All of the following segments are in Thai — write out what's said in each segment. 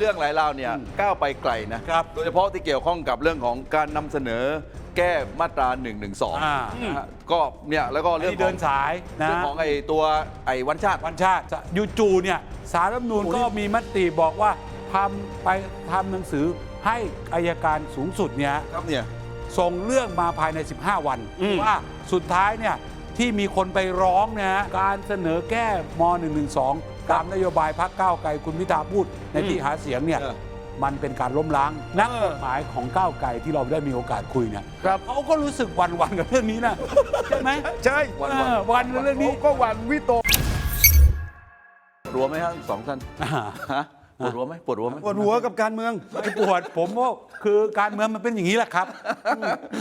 เรื่องหลายราวเนี่ยก้าวไปไกลนะครับ โดยเฉพาะที่เกี่ยวข้องกับเรื่องของการนำเสนอแก้มาตรา1นึอ่านะฮะก็เนี่ยแล้วก็อันเรื่องนี้ขเดิองนสายนะเรื่องของไอ้ตัวไอ้วันชาติ วันชาติยูจูเนี่ยสารรัฐธรรมนูลโอ้นี่ ก็มีมติบอกว่าทำไปทำหนังสือให้อายการสูงสุดเนี่ย ครับเนี่ย ส่งเรื่องมาภายใน 15 วัน ว่าสุดท้ายเนี่ยที่มีคนไปร้องนะฮะการเสนอแก้ม .112 ตามนโยบายพรรคก้าวไกลคุณพิธาพูดในที่หาเสียงเนี่ยเออมันเป็นการล้มล้างนักกฎหมายของก้าวไกลที่เราได้มีโอกาสคุยเนี่ยครับเขาก็รู้สึกหวันวันๆกับเรื่องนี้นะใช่ไหมใช่วันเออวันกับเรื่องนี้ก็หวันวิตกปวดหัวไหมฮะสองท่านอ่าฮะปวดหัวไหมปวดหัวไหมปวดหัวกับการเมืองไม่ปวดผมว่าคือการเมืองมันเป็นอย่างนี้แหละครับ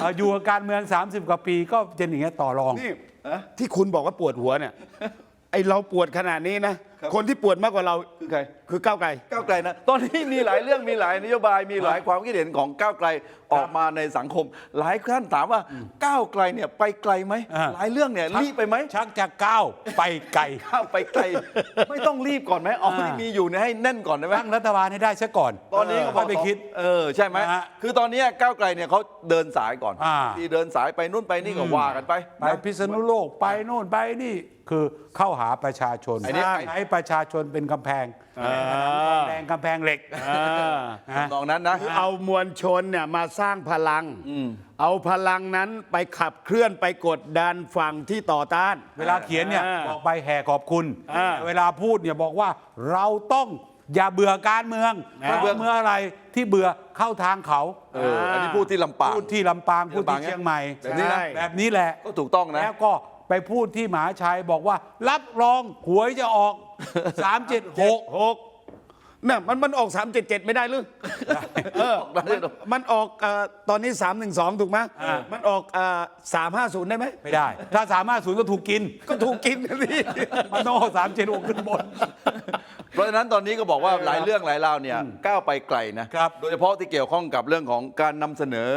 เอ่ออยู่กับการเมือง 30 กว่าปีก็เป็นอย่างเงี้ยต่อรองนี่ที่คุณบอกว่าปวดหัวเนี่ยไอเราปวดขนาดนี้นะ คนที่ปวดมากกว่าเราคือใคร คือก้าวไกล ก้าวไกลนะ ตอนนี้มีหลายเรื่องมีหลายนโยบายมีหลายความคิดเห็นของก้าวไกลออกมาในสังคม หลายท่านถามว่าก้าวไกลเนี่ยไปไกลไหมอ่า หลายเรื่องเนี่ยรีบไปไหมชักจะก้าวไปไกล ก้าวไปไกล ไม่ต้องรีบก่อนไหมเอาที่มีอยู่เนี่ยให้แน่นก่อนได้ไหม ตั้งรัฐบาลให้ได้ซะก่อนตอนนี้ก็ค่อยไปคิด เออใช่ไหมนะฮะคือตอนนี้ก้าวไกลเนี่ยเขาเดินสายก่อนอ่า ที่เดินสายไปนู่นไปนี่ก็ว่ากันไปไปนะ พิษณุโลกไปโน่นไปนี่ คือเข้าหาประชาชนไอ้นี่ใช้ประชาชนเป็นกำแพงอ่ากำแพงกำแพงเหล็กอ่านะตองนั้นนะ คือเอามวลชนเนี่ยมาสร้างพลัง เอาพลังนั้นไปขับเคลื่อนไปกดดันฝั่งที่ต่อต้าน เวลาเขียนเนี่ยอ่าบอกไปแห่ขอบคุณอ่าเวลาพูดเนี่ยบอกว่าเราต้องอย่าเบื่อการเมืองอ่าเบื่อเมื่ออะไรที่เบื่อเข้าทางเขาเอออันนี้พูดที่ลำปางพูดที่ลำปางพูดที่ลำปางเชียงใหม่แบบนี้นะแบบนี้แหละก็ถูกต้องนะแล้วก็ไปพูดที่มหาชัยบอกว่า รับรองหวยจะออก 376หกเนี่ยมันมันออก 377 ไม่ได้หรือเออมันมันออกเอ่อตอนนี้ 312 ถูกไหมอ่ามันออกเอ่อ350 ได้ไหม ไม่ได้ ถ้าสามารถศูนย์ก็ถูกกิน ก็ถูกกินนะพี่ มันต้องสามเจ็ดหกขึ้นบน เพราะฉะนั้นตอนนี้ก็บอกว่าหลายเรื่องหลายราวเนี่ยก้าวไปไกลนะครับ โดยเฉพาะที่เกี่ยวข้องกับเรื่องของการนำเสนอ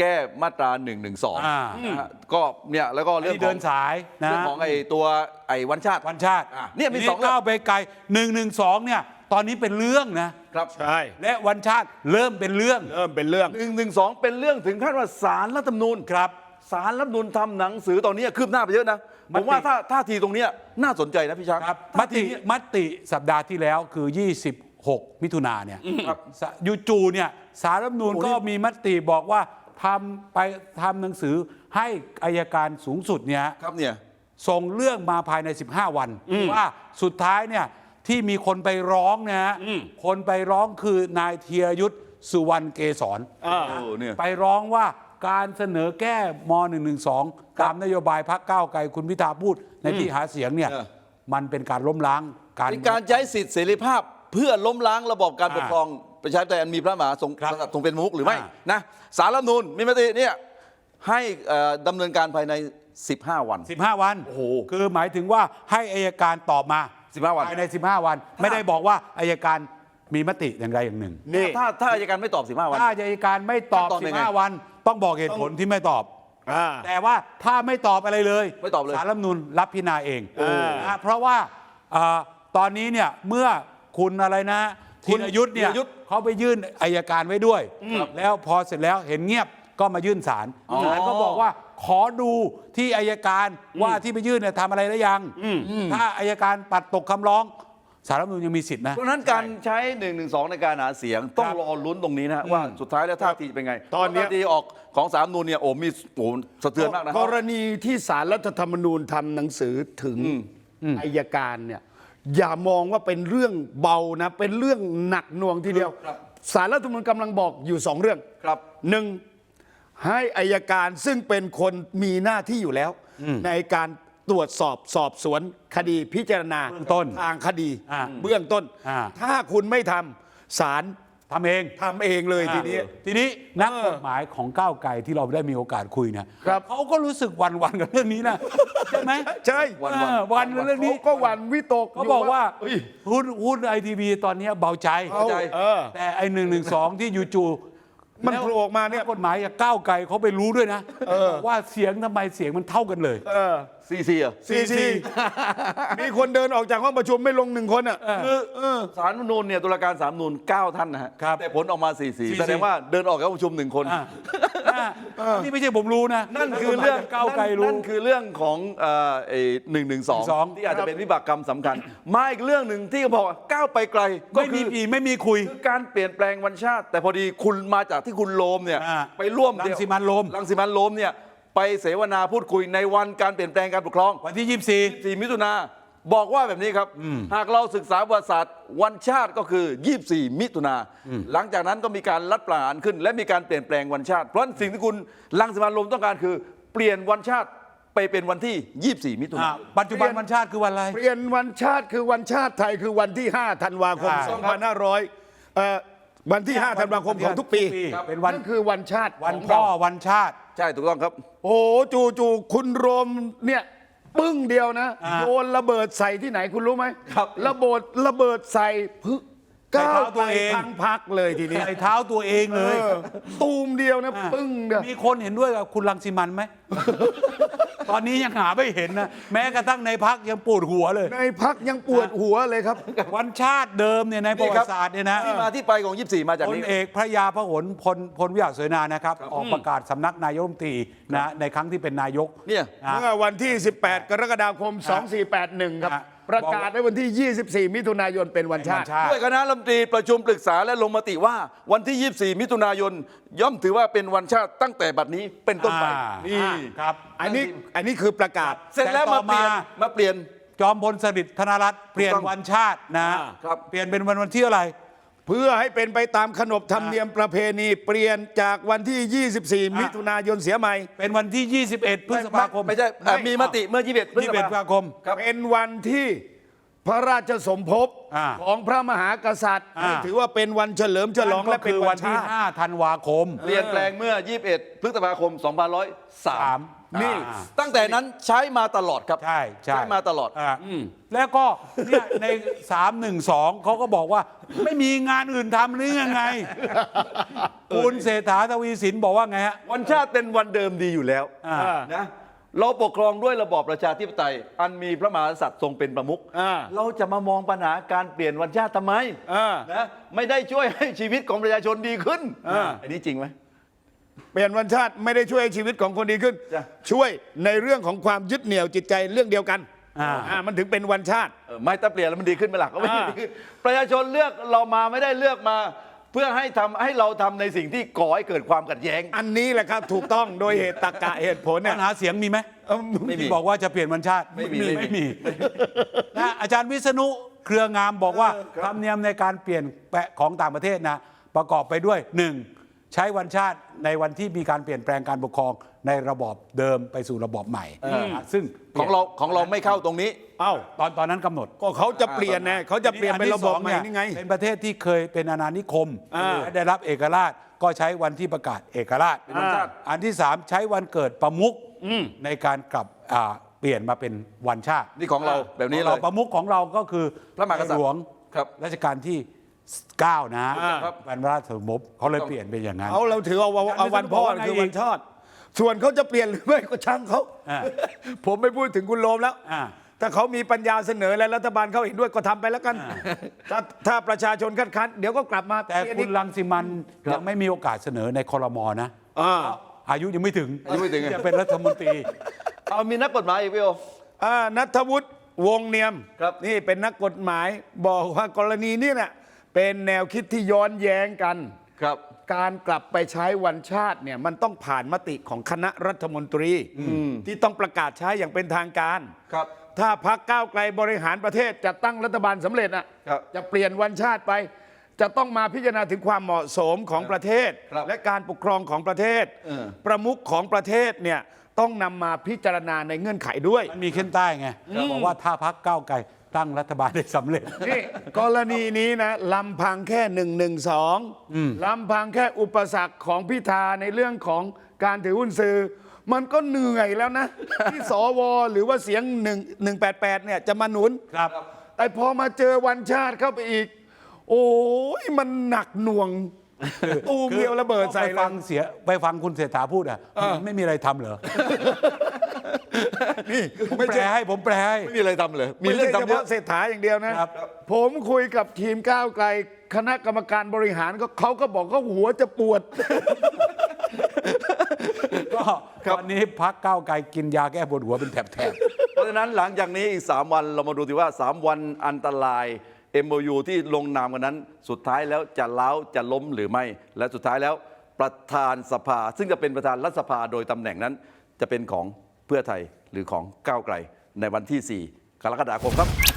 แก้มาตรา1นึอ่านะฮะก็เนี่ยแล้วก็อันเรื่องนี้ขเดิองนสายนะ เรื่องของไอ้ตัวไอ้วันชาติ วันชาติอะเนี่ยมีทีสองเรื่อง ก้าวไปไกลหนึ่งหนึ่งสองเนี่ย ตอนนี้เป็นเรื่องนะ ครับใช่และวันชาติเริ่มเป็นเรื่องเริ่มเป็นเรื่อง หนึ่งหนึ่งสองเป็นเรื่องถึงขั้นว่าสารรัฐธรรมนูญครับ สารรัฐธรรมนูญทำหนังสือตอนนี้คืบหน้าไปเยอะนะมผติมว่าถ้าท่าทีตรงเนี้ยน่าสนใจนะพี่ช้างครับมท่าทีติเนี้ยมติสัปดาห์ที่แล้วคือ 26 มิถุนาเนี่ยครับสยูจูเนี่ยสารรัฐธรรมนูญโอ้นี่ ก็มีมติบอกว่า ทำไปทำหนังสือให้อายการสูงสุดเนี่ยครับเนี่ย ส่งเรื่องมาภายใน 15 วันว่าสุดท้ายเนี่ยที่มีคนไปร้องนะฮะคนไปร้องคือนายเทียยุทธสุวรรณเกษรอ่าโอ้เนี่ย ไปร้องว่าการเสนอแก้ม .112 ตามนโยบายพรรคก้าวไกลคุณพิธาพูดในที่หาเสียงเนี่ยเออมันเป็นการล้มล้างการ เป็นการใช้สิทธิเสรีภาพเพื่อล้มล้างระบอบการอ่าปกครอง ประชาธิปไตยอันมีพระมหากษัตริย์ครับทรงเป็นมุกหรือไม่อ่า นะสารรัฐธรรมนูญมีมติเนี่ยให้เอ่อดำเนินการภายใน 15 วัน 15 วัน โอ้โหคือหมายถึงว่าให้อายการตอบมา15วัน ภายใน 15 วัน ไม่ได้บอกว่าอายการมีมติอย่างใดอย่างหนึ่ง นี่ ถ้าถ้าอายการไม่ตอบ 15 วัน ถ้าอายการไม่ตอบ ขั้นตอนยังไง15 วัน ต้องบอกเหตุผลที่ไม่ตอบ อ่า แต่ว่าถ้าไม่ตอบอะไรเลยไม่ตอบเลย สารรัฐธรรมนูลรับพิจารณาเองโอ้นะฮะเพราะว่าอ่าตอนนี้เนี่ยเมื่อคุณอะไรนะคุ ธีณรยุทธ์เนี่ยธีรยุทธ์เขาไปยื่นอายการไว้ด้วย แล้วพอเสร็จแล้วเห็นเงียบก็มายื่นศาลอ๋อศาลก็บอกว่าขอดูที่อายการว่าที่ไปยื่นเนี่ยทำอะไรแล้วยัง ถ้าอายการปัดตกคำร้องสารรัฐธรรมนูญยังมีสิทธินะ เพราะฉะนั้นการใช้112ในการหาเสียงต้องครับรอลุ้นตรงนี้นะฮะว่าสุดท้ายแล้วท่าทีเป็นไงตอนเนี้ยท่าทีออกของสามนูนเนี่ยโอ้มีโอ้สะเทือนมากนะกรณีที่สารรัฐธรรมนูญทำหนังสือถึงอายการเนี่ย อย่ามองว่าเป็นเรื่องเบานะ เป็นเรื่องหนักหน่วงทีเดียวครับ สารรัฐธรรมนูญกำลังบอกอยู่สองเรื่องครับ หนึ่งให้อายการซึ่งเป็นคนมีหน้าที่อยู่แล้ว ในการตรวจสอบสอบสวนคดีพิจารณาเบื้องต้นทางคดี อ่าเบื้องต้น อ่า ถ้าคุณไม่ทำศาล ทำเอง ทำเองเลยทีนี้ ทีนี้นักกฎหมายของก้าวไกลที่เราได้มีโอกาสคุยเนี่ยครับเขาก็รู้สึกหวันวันๆกับเรื่องนี้นะ ใช่ไหมใช่วันเออวันกับเรื่องนี้เขาก็หวันวิตกเขาบอกว่าเฮ้ยหุ้นหุ้นไอทีวีตอนนี้เบาใจ เอาเออ แต่ไอหนึ่งหนึ่งสองที่ยูจูมันโผล่ออกมาเนี่ย กฎหมายกับก้าวไกลเขาไปรู้ด้วยนะว่าเสียงทำไมเสียงมันเท่ากันเลย เออ ซีซีเหรอสี่สี่มีคนเดินออกจากห้องประชุมไม่ลงหนึ่งคนอะคือสารรัฐธรรมนูญเนี่ยตุลาการสารรัฐธรรมนูญ9ท่านนะฮะครับแต่ผลออกมา4 4 4-4แสดงว่าเดินออกจากห้องประชุมหนึ่งคนอะอะนี่ไม่ใช่ผมรู้นะนั่นคือเรื่องก้าวไกลรู้นั่นคือเรื่องของหนึ่งหนึ่งสอง112ที่อาจจะเป็นวิบากกรรมสำคัญมาอีกเรื่องหนึ่งที่เขาบอกว่าก้าวไปไกลก็ไม่คืมีอปีไม่มีคุยคือการเปลี่ยนแปลงวันชาติ แต่พอดีคุณมาจากที่คุณโลมเนี่ยอ่าไปร่วมรังสิมันต์โรมรังสิมันต์โลมเนี่ย ไปเสวนาพูดคุยในวันการเปลี่ยนแปลงการปกครอง วันที่ 24 4 มิถุนาบอกว่าแบบนี้ครับ หากเราศึกษาประวัติศาสตร์วันชาติก็คือ 24 มิถุนาหลังจากนั้นก็มีการรัฐประหารขึ้น และมีการเปลี่ยนแปลงวันชาติ เพราะฉะนั้นสิ่งที่คุณลังสิมันต์โรมต้องการคือ เปลี่ยนวันชาติไปเป็นวันที่ 24 มิถุนาอะปัจจุบันวันชาติคือวันอะไร เปลี่ยนวันชาติคือวันชาติไทยคือวันที่ 5 ธันวาคม ใช่ 2500เอ่อวันที่ 5 ธันวาคมของทุกปีครับเป็นวัน นั่นคือวันชาติวันของพ่อเราวันชาติ ใช่ถูกต้องครับ โอ้โหจู่จู่คุณโรมเนี่ยปึ้งเดียวนะ อ่า โยนระเบิดใส่ที่ไหนคุณรู้ไหมครับ ระเบิดระเบิดใส่พึกใส่ ก้าเท้าวตัวไกลเองทั้งพักเลยทีนี้ ใส่เท้าตัวเองเลยเออตูมเดียวนะ ปึ้งเดียวมีคนเห็นด้วยกับคุณลังสิมันต์ไหม ตอนนี้ยังหาไม่เห็นนะ แม้กระทั่งในพักยังปวดหัวเลย ในพักยังปวดหัวเลยครับ วันชาติเดิมเนี่ยในประวัติศาสตร์เนี่ยนะที่มาที่ไปของ 24 มาจากพลนี้ เอกพระยาพหลพลพลวิยาสวยนานะครับ ออกประกาศสำนักนายกรัฐมนตรีนะในครั้งที่เป็นนายกเนี่ยนะเมื่อวันที่ 18 กรกฎาคม 2481 ครับ อะ ประกาศในวันที่ 24 มิถุนายนเป็นวันชาติเป็นวันชาติ ด้วยคณะรัฐมนตรีประชุมปรึกษาและลงมติว่าวันที่ 24 มิถุนายน ย่อมถือว่าเป็นวันชาติตั้งแต่บัดนี้เป็นต้นไปอ่านี่ครับอันนี้อันนี้คือประกาศเสร็จแล้วแต่ต่มาอเปลี่ยนมามาเปลี่ยนจอมพลสฤษดิ์ธนรัตน์เปลี่ยนถูกต้องวันชาตินะอ่าครับเปลี่ยนเป็นวันวันที่อะไร เพื่อให้เป็นไปตามขนบธรรมเนียมประเพณีเปลี่ยนจากวันที่ 24 มิถุนายนเสียใหม่ เป็นวันที่ 21 พฤษภาคมไม่ใช่เอ่อมีมติเมื่อ 21พฤษ21พฤษภาภาคคม ม เป็นวันที่พระราชสมภพอ่าของพระมหากษัตริย์ อ่า ถือว่าเป็นวันเฉลิมฉลองและเป็นก็คืวันที่ชาติ5ธันวาคม เปลี่ยนแปลงเมื่อ 21 พฤษภาคม 2503 นี่ตั้งแต่นั้นใช้มาตลอดครับใช่ใช่ใช้มาตลอดาแล้วก็เนี่ยใน 312เขาก็บอกว่า ไม่มีงานอื่นทำหรือยังไง คุณเศรษฐาทวีสินบอกว่าไงฮะ วันชาติเป็นวันเดิมดีอยู่แล้วอ่า นะเราปกครองด้วยระบอบประชาธิปไตย อันมีพระมหากษัตริย์ทรงเป็นประมุขอ่า เราจะมามองปัญหาการเปลี่ยนวันชาติทำไมอ่า นะไม่ได้ช่วยให้ชีวิตของประชาชนดีขึ้นอ่า อันนี้จริงไหม เปลี่ยนวันชาติไม่ได้ช่วยให้ชีวิตของคนดีขึ้น จ้ะ ช่วยในเรื่องของความยึดเหนี่ยวจิตใจเรื่องเดียวกันอ่า อ่ามันถึงเป็นวันชาติ เออไม่ถ้าเปลี่ยนแล้วมันดีขึ้นไหมล่ะก็ไม่อ่า ดีขึ้นประชาชนเลือกเรามาไม่ได้เลือกมา เพื่อให้ทำให้เราทำในสิ่งที่ก่อให้เกิดความขัดแย้ง อันนี้แหละครับถูกต้องโดยเหตุตรรกะเหตุผลเนี่ปัยญหาเสียงมีไหมเอิ่มไม่มีที่บอกว่าจะเปลี่ยนวันชาติไม่มี ไม่มีนะอาจารย์วิษณุเครืองามบอกว่าธรรมเนียมในการเปลี่ยนแปลงของต่างประเทศนะ ประกอบไปด้วยหนึ่ง ใช้วันชาติในวันที่มีการเปลี่ยนแปลงการปกครองในระบอบเดิมไปสู่ระบอบใหม่นะซึ่งของเราของเราไม่เข้าตรงนี้ เอ้าตอนตอนนั้นกำหนดก็เขาจะเปลี่ยนไงเขาจะเปลี่ยนเป็นระบบใหม่อันี่ไง เป็นประเทศที่เคยเป็นอาณานิคมอ่าและได้รับเอกราชก็ใช้วันที่ประกาศเอกราช เป็นวันชาติ อันที่สามใช้วันเกิดประมุขในการกลับอ่าเปลี่ยนมาเป็นวันชาตินี่ของเราแบบนี้เลเรายประมุขของเราก็คือพระมหากษัตริย์ในหลวงครับรัชกาลที่ 9 นะฮะอ่าวันพระราชสมภพเขาเลยเปลี่ยนเป็นอย่างนั้นเขาเราถือเอาเอาเอาวันพ่ออาจารย์วิษณุบอกว่าไงคือวันชาติส่วนเขาจะเปลี่ยนหรือไม่ก็ช่างเขาอ่าผมไม่พูดถึงคุณโรมแล้วอ่าถ้าเขามีปัญญาเสนอและรัฐบาลเขาเห็นด้วยก็ทำไปแล้วกัน ถ้าถ้าประชาชนคัดค้านเดี๋ยวก็กลับมา แต่เปลี่ยนคุอีณกรังสิมันต์ยังไม่มีโอกาสเสนอในคอรมอนะอ่าอายุยังไม่ถึงอายุไม่ถึงจะเป็นรัฐมนตรีเอามีนักกฎหมายอีกพี่โออ่านัทวุฒิวงเนียมครับนี่เป็นนักกฎหมายบอกว่ากรณีนี้เนี่ย เป็นแนวคิดที่ย้อนแย้งกัน ครับ การกลับไปใช้วันชาติเนี่ยมันต้องผ่านมติของคณะรัฐมนตรี ที่ต้องประกาศใช้อย่างเป็นทางการ ครับ ถ้าพักก้าวไกลบริหารประเทศจะตั้งรัฐบาลสำเร็จอะครับ จะเปลี่ยนวันชาติไป จะต้องมาพิจารณาถึงความเหมาะสมของประเทศ ครับและการปกครองของประเทศ เออ ประมุขของประเทศเนี่ยต้องนำมาพิจารณาในเงื่อนไขด้วย มันมีขึ้นใต้ไงบอกว่าถ้าพักก้าวไกล ตั้งรัฐบาลได้สำเร็จ นี่กรณีนี้นะลำพังแค่หนึ่งหนึ่งสองลำพังแค่อุปสรรคของพิธาในเรื่องของการถือหุ้นสื่อ มันก็เหนื่อยแล้วนะ ที่สวหรือว่าเสียง1 188เนี่ยจะมาหนุน ครับ แต่พอมาเจอวันชาติเข้าไปอีก โอ้ยมันหนักหน่วง ตูมเดียวระเบิดใส่ไปเลฟัย งเสียไปฟังคุณเศรษฐาพูดอะมันไม่มีอะไรทำเหรอ นี่ผมไม่แปลใช่ให้ผมแปลให้ ไม่มีอะไรทำเลย มีไม่เรื่อใช่งเฉทำเยอะพาะเศรษฐาอย่างเดียวนะ ครับ ผมคุยกับทีมก้าวไกล คณะกรรมการบริหารก็เขาก็บอกเขาหัวจะปวด ก็วันนี้พักก้าวไกลกินยาแก้ปวดหัวเป็นแถบเพราะฉะนั้นหลังจากนี้อีก 3 วันเรามาดูสิว่า 3 วันอันตราย MOU ที่ลงนามกันนั้น สุดท้ายแล้วจะล้าวจะล้มหรือไม่ และสุดท้ายแล้วประธานสภา ซึ่งจะเป็นประธานรัฐสภาโดยตำแหน่งนั้น จะเป็นของ เพื่อไทยหรือของก้าวไกลในวันที่ 4 กรกฎาคมครับ